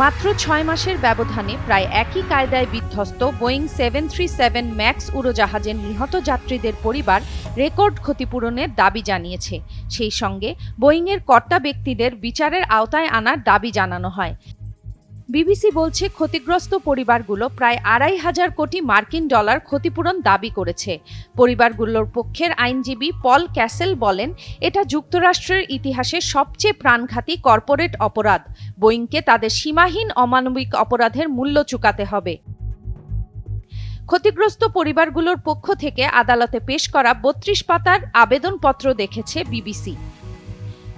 মাত্র ছয় মাসের ব্যবধানে প্রায় একই কায়দায় বিধ্বস্ত Boeing seven three seven Max উড়োজাহাজের নিহত যাত্রীদের পরিবার রেকর্ড ক্ষতিপূরণের দাবি জানিয়েছে। সেই সঙ্গে বোয়িংয়ের কর্তা ব্যক্তিদের বিচারের আওতায় আনার দাবি জানানো হয়। বিবিসি বলছে ক্ষতিগ্রস্ত পরিবারগুলো প্রায় আড়াই হাজার কোটি মার্কিন ডলার ক্ষতিপূরণ দাবি করেছে। পরিবারগুলোর পক্ষের আইনজীবী পল ক্যাসেল বলেন, এটা যুক্তরাষ্ট্রের ইতিহাসে সবচেয়ে প্রাণঘাতী কর্পোরেট অপরাধ। বোয়িংকে তাদের সীমাহীন অমানবিক অপরাধের মূল্য চুকাতে হবে। ক্ষতিগ্রস্ত পরিবারগুলোর পক্ষ থেকে আদালতে পেশ করা বত্রিশ পাতার আবেদনপত্র দেখেছে বিবিসি।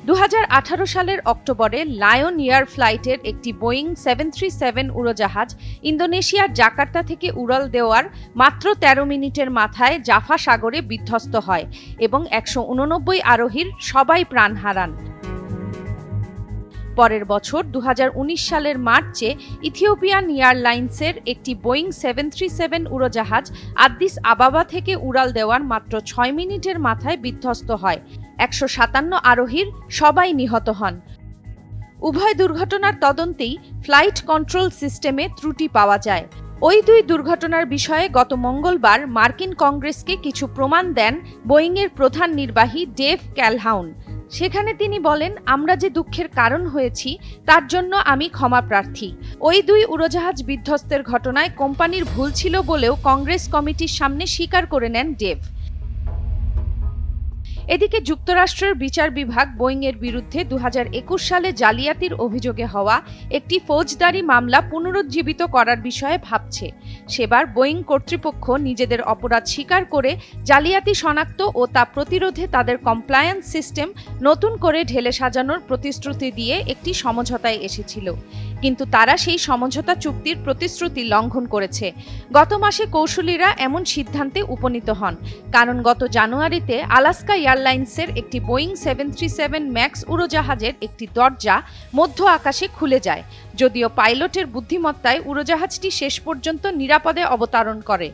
দু হাজার আঠারো সালের অক্টোবরে লায়ন এয়ার ফ্লাইটের একটি বোয়িং সেভেন থ্রি সেভেন উড়োজাহাজ ইন্দোনেশিয়ার জাকার্তা থেকে উড়াল দেওয়ার মাত্র ১৩ মিনিটের মাথায় জাফা সাগরে বিধ্বস্ত হয় এবং একশো উননব্বই আরোহীর সবাই প্রাণ হারান। পরের বছর দু হাজার উনিশ সালের মার্চে ইথিওপিয়ান এয়ারলাইন্সের একটি বোয়িং সেভেন থ্রি সেভেন উড়োজাহাজ আদ্দিস আবাবা থেকে উড়াল দেওয়ার মাত্র ছয় মিনিটের মাথায় বিধ্বস্ত হয়। একশো সাতান্ন আরোহীর সবাই নিহত হন। উভয় দুর্ঘটনার তদন্তেই ফ্লাইট কন্ট্রোল সিস্টেমে ত্রুটি পাওয়া যায়। ওই দুই দুর্ঘটনার বিষয়ে গত মঙ্গলবার মার্কিন কংগ্রেসকে কিছু প্রমাণ দেন বোয়িংয়ের প্রধান নির্বাহী ডেভ ক্যালহাউন। সেখানে তিনি বলেন, আমরা যে দুঃখের কারণ হয়েছি, তার জন্য আমি ক্ষমা প্রার্থী। ওই দুই উড়োজাহাজ বিধ্বস্তের ঘটনায় কোম্পানির ভুল ছিল বলেও কংগ্রেস কমিটির সামনে স্বীকার করে নেন ডেভ। এদিকে যুক্তরাষ্ট্রের বিচার বিভাগ বোয়িংয়ের বিরুদ্ধে দু হাজার একুশ সালে জালিয়াতির অভিযোগে হওয়া একটি ফৌজদারি মামলা পুনরুজ্জীবিত করার বিষয়ে ভাবছে। সেবার বোয়িং কর্তৃপক্ষ নিজেদের অপরাধ স্বীকার করে জালিয়াতি শনাক্ত ও তা প্রতিরোধে তাদের কমপ্লায়েন্স সিস্টেম নতুন করে ঢেলে সাজানোর প্রতিশ্রুতি দিয়ে একটি সমঝোতায় এসেছিল। কিন্তু তারা সেই সমঝোতা চুক্তির প্রতিশ্রুতি লঙ্ঘন করেছে। গত মাসে কৌশলীরা এমন সিদ্ধান্তে উপনীত হন। কারণ গত জানুয়ারিতে আলাস্কা এয়ারলাইন্সের একটি Boeing seven three seven Max উড়োজাহাজের একটি দরজা মধ্য আকাশে খুলে যায়, যদিও পাইলটের বুদ্ধিমত্তায় উড়োজাহাজটি শেষ পর্যন্ত নিরাপদে অবতরণ করে।